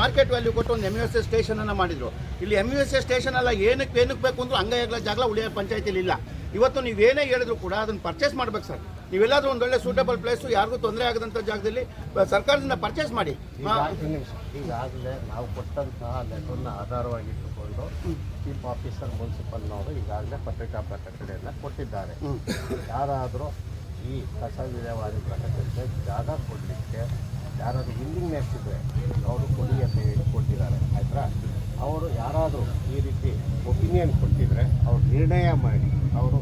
Market value ಕೊಟ್ಟು ಒಂದು M U S A station ಅನ್ನ ಮಾಡಿದ್ರು. ಇಲ್ಲಿ M U S A station ಅಲ್ಲ ಏನಕ್ಕೆ ಏನಕ್ಕೆ ಬೇಕು ಅಂದ್ರೂ ಅಂಗೈಗಳ ಜಾಗ ಉಳಿಯ ಪಂಚಾಯತಿಲಿ ಇಲ್ಲ. ಇವತ್ತು ನೀವು ಏನೇ ಹೇಳಿದ್ರು ಕೂಡ ಅದನ್ನು ಪರ್ಚೇಸ್ ಮಾಡ್ಬೇಕು ಸರ್. ನೀವೆಲ್ಲಾದ್ರೂ ಒಂದು ಒಳ್ಳೆ ಸೂಟಬಲ್ ಪ್ಲೇಸು ಯಾರಿಗೂ ತೊಂದರೆ ಆಗದಂಥ ಜಾಗದಲ್ಲಿ ಸರ್ಕಾರದಿಂದ ಪರ್ಚೇಸ್ ಮಾಡಿ. ಈಗಾಗಲೇ ನಾವು ಕೊಟ್ಟಂತಹ ಲೆಟರ್ನ ಆಧಾರವಾಗಿಟ್ಟುಕೊಂಡು ಚೀಫ್ ಆಫೀಸರ್ ಮುನ್ಸಿಪಲ್ನವರು ಈಗಾಗಲೇ ಪತ್ರಿಕಾ ಪ್ರಕಟಣೆಯನ್ನು ಕೊಟ್ಟಿದ್ದಾರೆ. ಯಾರಾದರೂ ಈ ಕಸ ವಿಲೇವಾರಿ ಪ್ರಕಟಣೆ ಜಾಗ ಕೊಡಲಿಕ್ಕೆ ಯಾರಾದರೂ ವಿಲ್ಲಿಂಗ್ನೆಸ್ ಇದ್ದರೆ ಅವರು ಕೊಡಿ ಅಂತ ಹೇಳಿ ಕೊಟ್ಟಿದ್ದಾರೆ ಆಯ್ತಾ? ಅವರು ಯಾರಾದರೂ ಈ ರೀತಿ ಒಪಿನಿಯನ್ ಕೊಟ್ಟಿದ್ರೆ ಅವರು ನಿರ್ಣಯ ಮಾಡಿ ಅವರು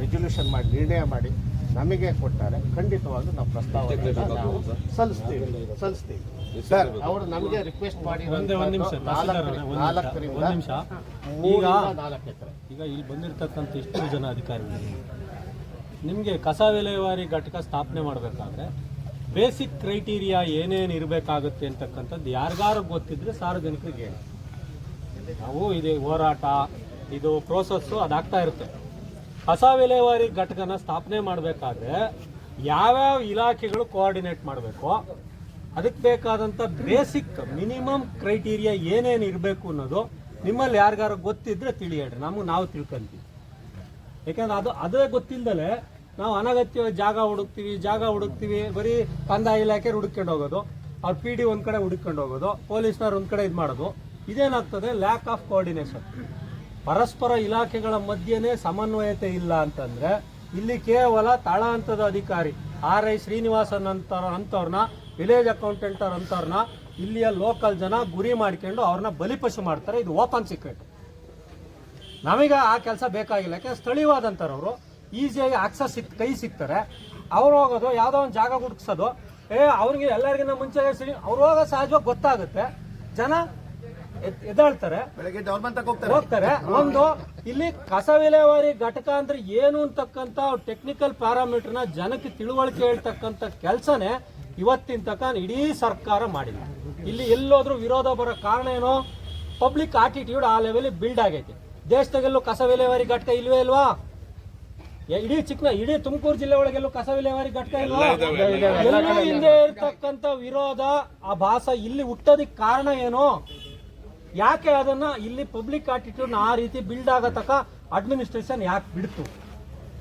ರೆಸೊಲ್ಯೂಷನ್ ಮಾಡಿ ನಿರ್ಣಯ ಮಾಡಿ ನಮಗೆ ಕೊಟ್ಟಾರೆ ಖಂಡಿತವಾಗ್ಲೂ ನಾವು ಪ್ರಸ್ತಾವ ನಾವು ಸಲ್ಲಿಸ್ತೀವಿ ಸಲ್ಲಿಸ್ತೀವಿ. ಸರ್ ಅವರು ನಮಗೆ ರಿಕ್ವೆಸ್ಟ್ ಮಾಡಿ ಒಂದು ನಿಮಿಷ ತಹಸೀಲ್ದಾರ್ ಒಂದು ನಿಮಿಷ ನಾಲ್ಕರಿಂದ ಒಂದು ನಿಮಿಷ. ಮೂರಿಂದ ನಾಲ್ಕು ಎಕರೆ. ಈಗ ಇಲ್ಲಿ ಬಂದಿರತಕ್ಕಂಥ ಇಷ್ಟು ಜನ ಅಧಿಕಾರಿಗಳು ನಿಮಗೆ ಕಸ ವಿಲೇವಾರಿ ಘಟಕ ಸ್ಥಾಪನೆ ಮಾಡಬೇಕಾದ್ರೆ ಬೇಸಿಕ್ ಕ್ರೈಟೀರಿಯಾ ಏನೇನು ಇರಬೇಕಾಗುತ್ತೆ ಅಂತಕ್ಕಂಥದ್ದು ಯಾರಿಗಾರು ಗೊತ್ತಿದ್ರೆ ಸಾರ್ವಜನಿಕರಿಗೆ ಹೇಳಿ. ನಾವು ಇದೆ ಹೋರಾಟ, ಇದು ಪ್ರೋಸೆಸ್ಸು ಅದಾಗ್ತಾ ಇರುತ್ತೆ. ಹೊಸ ವಿಲೇವಾರಿ ಘಟಕನ ಸ್ಥಾಪನೆ ಮಾಡಬೇಕಾದ್ರೆ ಯಾವ್ಯಾವ ಇಲಾಖೆಗಳು ಕೋಆರ್ಡಿನೇಟ್ ಮಾಡಬೇಕು, ಅದಕ್ಕೆ ಬೇಕಾದಂಥ ಬೇಸಿಕ್ ಮಿನಿಮಮ್ ಕ್ರೈಟೀರಿಯಾ ಏನೇನು ಇರಬೇಕು ಅನ್ನೋದು ನಿಮ್ಮಲ್ಲಿ ಯಾರಿಗಾರು ಗೊತ್ತಿದ್ರೆ ತಿಳಿ ಹೇಳ್ರಿ ನಮಗೆ ನಾವು ತಿಳ್ಕೊಂತೀವಿ. ಯಾಕಂದ್ರೆ ಅದು, ಅದೇ ಗೊತ್ತಿಲ್ಲದಲೆ ನಾವು ಅನಗತ್ಯವಾಗಿ ಜಾಗ ಹುಡುಕ್ತೀವಿ ಜಾಗ ಹುಡುಕ್ತೀವಿ, ಬರೀ ಕಂದಾಯ ಇಲಾಖೆ ಹುಡುಕೊಂಡು ಹೋಗೋದು, ಅವ್ರ ಪಿ ಡಿ ಒಂದು ಕಡೆ ಹುಡುಕೊಂಡು ಹೋಗೋದು, ಪೊಲೀಸ್ನವ್ರು ಒಂದು ಕಡೆ ಇದು ಮಾಡೋದು. ಇದೇನಾಗ್ತದೆ? ಲ್ಯಾಕ್ ಆಫ್ ಕೋಆರ್ಡಿನೇಷನ್ ಪರಸ್ಪರ ಇಲಾಖೆಗಳ ಮಧ್ಯೆನೇ ಸಮನ್ವಯತೆ ಇಲ್ಲ ಅಂತಂದ್ರೆ, ಇಲ್ಲಿ ಕೇವಲ ತಳ ಹಂತದ ಅಧಿಕಾರಿ, ಆರ್ ಐ ಶ್ರೀನಿವಾಸನ್ ಅಂತ ಅಂಥವ್ರನ್ನ ವಿಲೇಜ್ ಅಕೌಂಟೆಂಟ್ ಅಂಥವ್ರನ್ನ ಇಲ್ಲಿಯ ಲೋಕಲ್ ಜನ ಗುರಿ ಮಾಡ್ಕೊಂಡು ಅವ್ರನ್ನ ಬಲಿಪಶು ಮಾಡ್ತಾರೆ. ಇದು ಓಪನ್ ಸೀಕ್ರೆಟ್ ನಮಗೆ ಆ ಕೆಲಸ ಬೇಕಾಗಿಲ್ಲ. ಯಾಕೆ ಸ್ಥಳೀಯವಾದಂಥವ್ರು ಈಸಿಯಾಗಿ ಆಕ್ಸಸ್ ಸಿಕ್ ಕೈ ಸಿಗ್ತಾರೆ ಅವ್ರು ಹೋಗೋದು ಯಾವುದೋ ಒಂದು ಜಾಗ ಹುಡುಕ್ಸೋದು. ಏ ಅವ್ರಿಗೆ ಎಲ್ಲರಿಗಿಂತ ಮುಂಚೆ ಅವ್ರು ಹೋಗೋ ಸಹಜವಾಗಿ ಗೊತ್ತಾಗುತ್ತೆ. ಜನ ಎದ್ದಾಳ್ತಾರೆ. ಹೋಗ್ತಾರೆ. ಒಂದು ಇಲ್ಲಿ ಕಸ ವಿಲೇವಾರಿ ಘಟಕ ಅಂದ್ರೆ ಏನು ಅಂತಕ್ಕಂಥ ಟೆಕ್ನಿಕಲ್ ಪ್ಯಾರಾಮೀಟರ್ನ ಜನಕ್ಕೆ ತಿಳುವಳಿಕೆ ಹೇಳ್ತಕ್ಕಂಥ ಕೆಲಸನೇ ಇವತ್ತಿನ ತಕ್ಕ ಇಡೀ ಸರ್ಕಾರ ಮಾಡಿಲ್ಲ ಇಲ್ಲಿ ಎಲ್ಲೋದ್ರೂ ವಿರೋಧ ಬರೋ ಕಾರಣ ಏನು? ಪಬ್ಲಿಕ್ ಆಟಿಟ್ಯೂಡ್ ಆ ಲೆವೆಲ್ ಬಿಲ್ಡ್ ಆಗೈತೆ. ದೇಶದಾಗೆಲ್ಲೂ ಕಸ ವಿಲೇವಾರಿ ಘಟಕ ಇಲ್ವೇ ಇಲ್ವಾ? ಇಡೀ ಚಿಕ್ಕ ಇಡೀ ತುಮಕೂರು ಜಿಲ್ಲೆ ಒಳಗೆಲ್ಲೂ ಕಸ ವಿಲೇವಾರಿ ಘಟಕ ಎಲ್ಲೂ ಹಿಂದೆ ಇರ್ತಕ್ಕಂಥ ವಿರೋಧ ಆ ಭಾಸ ಇಲ್ಲಿ ಹುಟ್ಟೋದಿಕ್ ಕಾರಣ ಏನು? ಯಾಕೆ ಅದನ್ನ ಇಲ್ಲಿ ಪಬ್ಲಿಕ್ ಆಟಿಟ್ಯೂಡ್ ಆ ರೀತಿ ಬಿಲ್ಡ್ ಆಗತಕ್ಕ ಅಡ್ಮಿನಿಸ್ಟ್ರೇಷನ್ ಯಾಕೆ ಬಿಡ್ತು?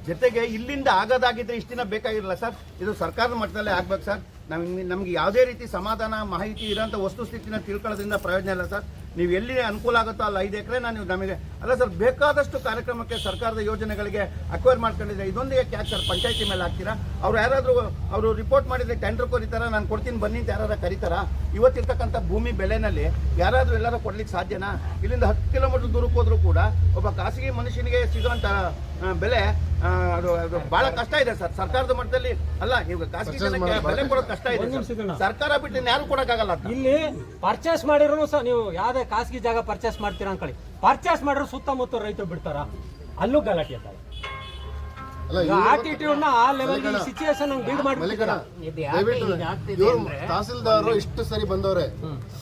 ಜೊತೆಗೆ ಇಲ್ಲಿಂದ ಆಗೋದಾಗಿದ್ರೆ ಇಷ್ಟು ದಿನ ಬೇಕಾಗಿರಲ್ಲ ಸರ್? ಇದು ಸರ್ಕಾರದ ಮಟ್ಟದಲ್ಲೇ ಆಗ್ಬೇಕು ಸರ್. ನಮ್ಗೆ ನಮ್ಗೆ ಯಾವುದೇ ರೀತಿ ಸಮಾಧಾನ ಮಾಹಿತಿ ಇರೋಂಥ ವಸ್ತುಸ್ಥಿತಿನ ತಿಳ್ಕೊಳ್ಳೋದ್ರಿಂದ ಪ್ರಯೋಜನ ಇಲ್ಲ ಸರ್. ನೀವು ಎಲ್ಲಿ ಅನುಕೂಲ ಆಗುತ್ತೋ ಅಲ್ಲ ಐದು ಎಕರೆ ನೀವು ನಮಗೆ ಅಲ್ಲ ಸರ್, ಬೇಕಾದಷ್ಟು ಕಾರ್ಯಕ್ರಮಕ್ಕೆ ಸರ್ಕಾರದ ಯೋಜನೆಗಳಿಗೆ ಅಕ್ವೈರ್ ಮಾಡ್ಕೊಂಡಿದೆ. ಇದೊಂದು ಯಾಕೆ ಯಾಕೆ ಸರ್, ಪಂಚಾಯತಿ ಮೇಲೆ ಹಾಕ್ತೀರಾ? ಅವ್ರು ಯಾರಾದರೂ ಅವರು ರಿಪೋರ್ಟ್ ಮಾಡಿದ್ರೆ ಟೆಂಡರ್ ಕೊರಿತಾರ? ನಾನು ಕೊಡ್ತೀನಿ, ಬನ್ನಿ ಅಂತ ಯಾರು ಕರೀತಾರ? ಇವತ್ತಿರ್ತಕ್ಕಂಥ ಭೂಮಿ ಬೆಲೆನಲ್ಲಿ ಯಾರಾದರೂ ಎಲ್ಲರೂ ಕೊಡ್ಲಿಕ್ಕೆ ಸಾಧ್ಯನಾ? ಇಲ್ಲಿಂದ ಹತ್ತು ಕಿಲೋಮೀಟರ್ ದೂರಕ್ಕೆ ಹೋದರೂ ಕೂಡ ಒಬ್ಬ ಖಾಸಗಿ ಮನುಷ್ಯನಿಗೆ ಸಿಗುವಂಥ ಬೆಲೆ ಅದು ಅದು ಬಹಳ ಕಷ್ಟ ಇದೆ ಸರ್. ಸರ್ಕಾರದ ಮಟ್ಟದಲ್ಲಿ ಅಲ್ಲ ನೀವು ಖಾಸಗಿ ಜನಕ್ಕೆ ಬೆಲೆ ಕೊಡೋದು ಕಷ್ಟ ಇದೆ ಸರ್. ಸರ್ಕಾರ ಬಿಟ್ಟು ಯಾರು ಕೊಡಕ್ಕಾಗಲ್ಲ ಅಂತ. ಇಲ್ಲಿ ಪರ್ಚೇಸ್ ಮಾಡಿರೋ ಸರ್ ನೀವು ಯಾವ್ದೇ ಖಾಸಗಿ ಜಾಗ ಪರ್ಚೇಸ್ ಮಾಡ್ತೀರಾ ಅಂಕಳಿ ಪರ್ಚೇಸ್ ಮಾಡಿರೋ ಸುತ್ತಮುತ್ತ ರೈತರು ಬಿಡ್ತಾರ. ಅಲ್ಲೂ ಗಲಾಟೆ ತಹಸೀಲ್ದಾರ್ನ ಆ ಲೆವೆಲ್ ಸಿಚುವೇಶನ್ ಬಿಲ್ಡ್ ಮಾಡ್ಬಿಟ್ಟಿದ್ದೀರಾ. ದಯವಿಟ್ಟು ಇವರು ತಹಸೀಲ್ದಾರರು ಇಷ್ಟು ಸರಿ ಬಂದವ್ರೆ.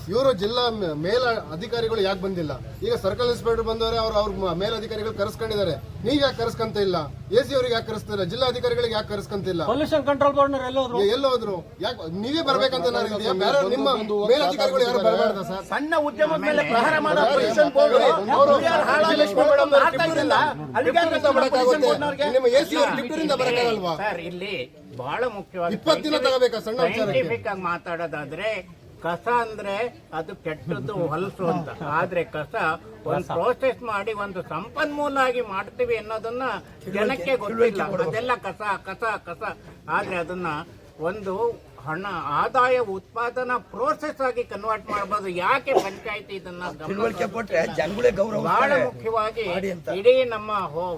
ಇವರು ಜಿಲ್ಲಾ ಮೇ- ಮೇಲ ಅಧಿಕಾರಿಗಳು ಯಾಕೆ ಬಂದಿಲ್ಲ? ಈಗ ಸರ್ಕಲ್ ಇನ್ಸ್ಪೆಕ್ಟರ್ ಬಂದವ್ರೆ ಅವ್ರು ಅವ್ರ ಮೇಲಧಿಕಾರಿಗಳು ಕರೆಸ್ಕೊಂಡಿದ್ದಾರೆ. ನೀವ್ ಯಾಕೆ ಕರೆಸ್ಕಂತ ಇಲ್ಲ? ಎ ಸಿ ಅವ್ರಿಗೆ ಯಾಕೆ ಕರೆಸ್ತಾರೆ? ಜಿಲ್ಲಾ ಅಧಿಕಾರಿಗಳಿಗೆ ಯಾಕೆ ಕರೆಸ್ಕೊಂತಿಲ್ಲ? ಪೊಲ್ಯೂಷನ್ ಕಂಟ್ರೋಲ್ ಬೋರ್ಡ್ ಎಲ್ಲೋದ್ರು? ಎಲ್ಲೋದ್ರು? ಯಾಕೆ ನೀವೇ ಬರ್ಬೇಕಂತ ನಾನು ಇದೆಯಾ? ಬೇರೆ ನಿಮ್ಮ ಮೇಲಧಿಕಾರಿಗಳು ಯಾರು ಬರಬಾರ್ದ ಸರ್? ಸಣ್ಣ ಉದ್ಯಮದ ಮೇಲೆ ಪ್ರಹಾರ ಮಾಡೋ ಬೋರ್ಡ್ ಹಾಳಾಗಿ ಆಗ್ತಾ? ನಿಮ್ಮ ಎ ಸಿ ಅವ್ರು ಬರಕ್ಕಾಗಲ್ವಾ? ಸರ್ ಇಲ್ಲಿ ಬಹಳ ಮುಖ್ಯವಾದ ಇಪ್ಪತ್ತು ದಿನ ತಗೋಬೇಕಾ ಸಣ್ಣ ವಿಚಾರಕ್ಕೆ? ಸೈಂಟಿಫಿಕ್ ಆಗಿ ಮಾತಾಡೋದಾದ್ರೆ ಕಸ ಅಂದ್ರೆ ಅದು ಕೆಟ್ಟದ್ದು ಹೊಲಸು ಅಂತ. ಆದ್ರೆ ಕಸ ಒಂದು ಪ್ರೋಸೆಸ್ ಮಾಡಿ ಒಂದು ಸಂಪನ್ಮೂಲ ಆಗಿ ಮಾಡ್ತೀವಿ ಅನ್ನೋದನ್ನ ಜನಕ್ಕೆ ಗೊತ್ತಿಲ್ಲ. ಅದೆಲ್ಲ ಕಸ ಕಸ ಕಸ. ಆದ್ರೆ ಅದನ್ನ ಒಂದು ಹಣ ಆದಾಯ ಉತ್ಪಾದನಾ ಪ್ರೋಸೆಸ್ ಆಗಿ ಕನ್ವರ್ಟ್ ಮಾಡಬಹುದು ಯಾಕೆ ಪಂಚಾಯತಿ ಇದನ್ನ ಕೊಟ್ರೆ ಜನಗಳೇ ಗೌರವ ಬಹಳ ಮುಖ್ಯವಾಗಿ ಇಡೀ ನಮ್ಮ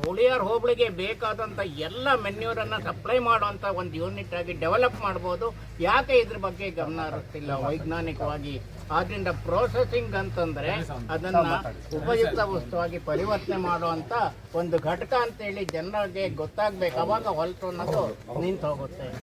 ಹುಳಿಯಾರ್ ಹೋಬಳಿಗೆ ಬೇಕಾದಂತ ಎಲ್ಲ ಮೆನ್ಯೂರನ್ನ ಸಪ್ಲೈ ಮಾಡುವಂತ ಒಂದು ಯೂನಿಟ್ ಆಗಿ ಡೆವಲಪ್ ಮಾಡಬಹುದು ಯಾಕೆ ಇದ್ರ ಬಗ್ಗೆ ಗಮನ ಹರಿಸ್ತಿಲ್ಲ? ವೈಜ್ಞಾನಿಕವಾಗಿ. ಆದ್ರಿಂದ ಪ್ರೋಸೆಸಿಂಗ್ ಅಂತಂದ್ರೆ ಅದನ್ನ ಉಪಯುಕ್ತ ವಸ್ತುವಾಗಿ ಪರಿವರ್ತನೆ ಮಾಡುವಂತ ಒಂದು ಘಟಕ ಅಂತೇಳಿ ಜನರಿಗೆ ಗೊತ್ತಾಗ್ಬೇಕು. ಅವಾಗ ಹೊಲ್ತು ಅನ್ನೋದು ನಿಂತು ಹೋಗುತ್ತೆ